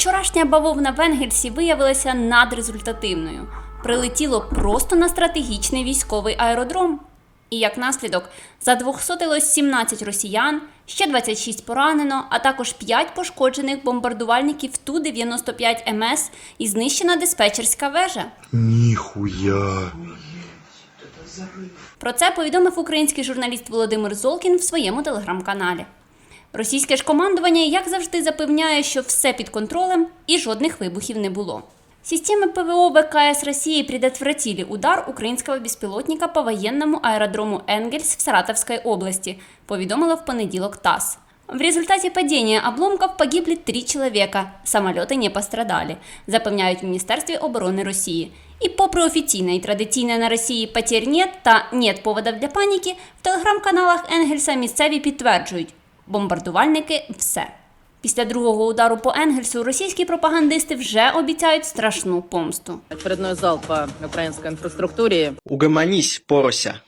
Вчорашня бавовна в Енгельсі виявилася надрезультативною. Прилетіло просто на стратегічний військовий аеродром. І як наслідок задвохсотилось 17 росіян, ще 26 поранено, а також 5 пошкоджених бомбардувальників Ту-95 МС і знищена диспетчерська вежа. Нихуя. Про це повідомив український журналіст Володимир Золкін в своєму телеграм-каналі. Російське ж командування, як завжди, запевняє, що все під контролем і жодних вибухів не було. Системы ПВО ВКС России предотвратили удар украинского беспилотника по военному аэродрому Энгельс в Саратовской области, повідомила в понеділок ТАСС. В результате падения обломков погибли три человека, самолеты не пострадали, запевняють в Міністерстві оборони Росії. І попри офіційне і традиційне на Росії потерь нет та нет поводів для паніки, в телеграм-каналах Енгельса місцеві підтверджують – бомбардувальники все. Після другого удару по Енгельсу російські пропагандисти вже обіцяють страшну помсту. Очередной залп по украинской инфраструктуре. Угомонись, порося.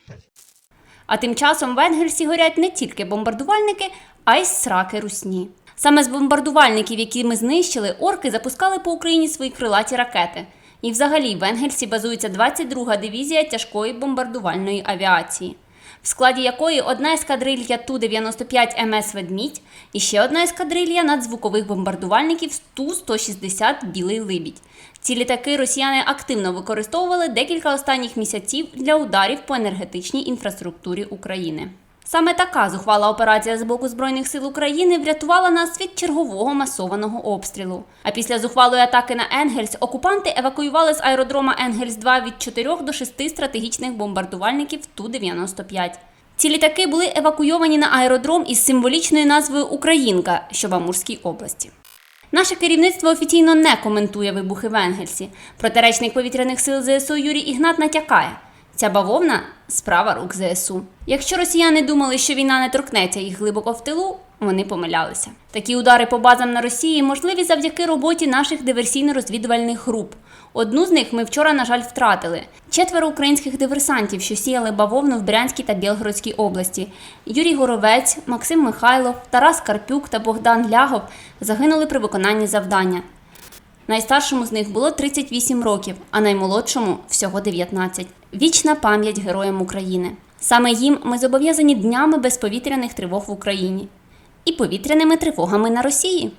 А тим часом в Енгельсі горять не тільки бомбардувальники, а й сраки русні. Саме з бомбардувальників, які ми знищили, орки запускали по Україні свої крилаті ракети. І взагалі в Енгельсі базується 22-га дивізія тяжкої бомбардувальної авіації, в складі якої одна ескадрилья Ту-95 МС Ведмідь і ще одна ескадрилья надзвукових бомбардувальників Ту-160 Білий Либідь. Ці літаки росіяни активно використовували декілька останніх місяців для ударів по енергетичній інфраструктурі України. Саме така зухвала операція з боку Збройних сил України врятувала нас від чергового масованого обстрілу. А після зухвалої атаки на Енгельс окупанти евакуювали з аеродрома Енгельс-2 від 4 до 6 стратегічних бомбардувальників Ту-95. Ці літаки були евакуйовані на аеродром із символічною назвою Українка, що в Амурській області. Наше керівництво офіційно не коментує вибухи в Енгельсі. Проте речник повітряних сил ЗСУ Юрій Ігнат натякає. Ця бавовна справа рук ЗСУ. Якщо росіяни думали, що війна не торкнеться їх глибоко в тилу, вони помилялися. Такі удари по базам на Росії можливі завдяки роботі наших диверсійно-розвідувальних груп. Одну з них ми вчора, на жаль, втратили. Четверо українських диверсантів, що сіяли бавовну в Брянській та Білгородській області. Юрій Горовець, Максим Михайлов, Тарас Карпюк та Богдан Лягов загинули при виконанні завдання. Найстаршому з них було 38 років, а наймолодшому всього 19. Вічна пам'ять героям України. Саме їм ми зобов'язані днями безповітряних тривог в Україні і повітряними тривогами на Росії.